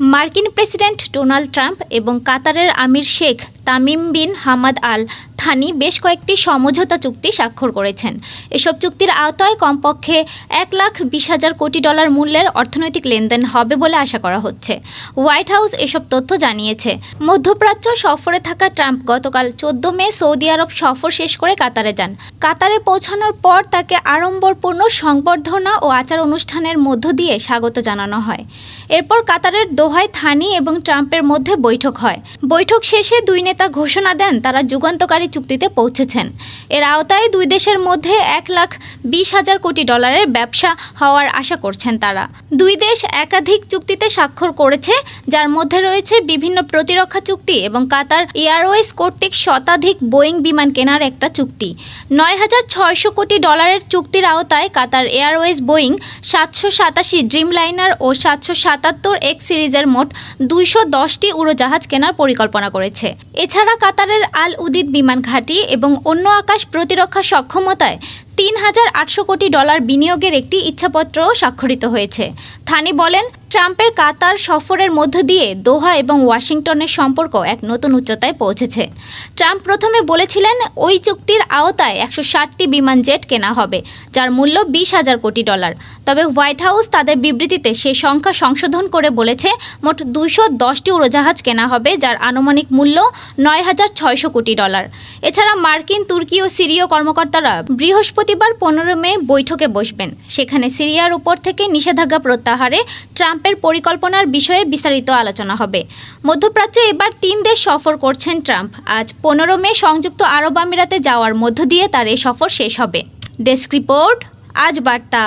মার্কিন president Donald Trump এবং কাতারের আমির Sheikh Tamim bin Hamad Al Thani বেশ কয়েকটি সমঝোতা চুক্তি স্বাক্ষর করেছেন। এসব চুক্তির আওতায় কমপক্ষে এক লাখ বিশ হাজার কোটি ডলার মূল্যের অর্থনৈতিক লেনদেন হবে বলে আশা করা হচ্ছে। হোয়াইট হাউস এসব তথ্য জানিয়েছে। মধ্যপ্রাচ্য সফরে থাকা ট্রাম্প গতকাল চোদ্দ মে সৌদি আরব সফর শেষ করে কাতারে যান। কাতারে পৌঁছানোর পর তাকে আড়ম্বরপূর্ণ সংবর্ধনা ও আচার অনুষ্ঠানের মধ্য দিয়ে স্বাগত জানানো হয়। এরপর কাতারের দোহায় থানি এবং ট্রাম্পের মধ্যে বৈঠক হয়। বৈঠক শেষে দুই নেতা ঘোষণা দেন, তারা যুগান্তকারী চুক্তিতে পৌঁছেছেন। এর আওতায় দুই দেশের মধ্যে এক লাখ বিশ হাজার কোটি ডলারের ব্যবসা হওয়ার আশা করছেন তারা। দুই দেশ একাধিক চুক্তিতে স্বাক্ষর করেছে, যার মধ্যে রয়েছে বিভিন্ন প্রতিরক্ষা চুক্তি এবং কাতার এয়ারওয়েজ কর্তৃক শতাধিক বোয়িং বিমান কেনার একটা চুক্তি। নয় হাজার ছয়শো কোটি ডলারের চুক্তির আওতায় কাতার এয়ারওয়েজ বোয়িং, সাতশো সাতাশি ড্রিমলাইনার ও সাতশো সাতাত্তর এক্স সিরিজের মোট দুইশো দশটি উড়োজাহাজ কেনার পরিকল্পনা করেছে। এছাড়া কাতারের আল উদিদ বিমান ঘাঁটি এবং অন্য আকাশ প্রতিরক্ষা সক্ষমতায় তিন হাজার আটশো কোটি ডলার বিনিয়োগের একটি ইচ্ছাপত্রও স্বাক্ষরিত হয়েছে। থানি বলেন, ট্রাম্পের কাতার সফরের মধ্য দিয়ে দোহা এবং ওয়াশিংটনের সম্পর্ক এক নতুন উচ্চতায় পৌঁছেছে। ট্রাম্প প্রথমে বলেছিলেন, ওই চুক্তির আওতায় একশো ষাটটি বিমান জেট কেনা হবে, যার মূল্য বিশ হাজার কোটি ডলার। তবে হোয়াইট হাউস তাদের বিবৃতিতে সে সংখ্যা সংশোধন করে বলেছে, মোট দুশো দশটি উড়োজাহাজ কেনা হবে, যার আনুমানিক মূল্য নয় হাজার ছয়শো কোটি ডলার। এছাড়া মার্কিন, তুর্কি ও সিরীয় কর্মকর্তারা বৃহস্পতিবার পনেরো মে বৈঠকে বসবেন। সেখানে সিরিয়ার উপর থেকে নিষেধাজ্ঞা প্রত্যাহারে ট্রাম্পের পরিকল্পনার বিষয়ে বিস্তারিত আলোচনা হবে। মধ্যপ্রাচ্যে এবার তিন দেশ সফর করছেন ট্রাম্প। আজ পনেরো মে সংযুক্ত আরব আমিরাতে যাওয়ার মধ্য দিয়ে তার এই সফর শেষ হবে। ডেস্ক রিপোর্ট, আজ বার্তা।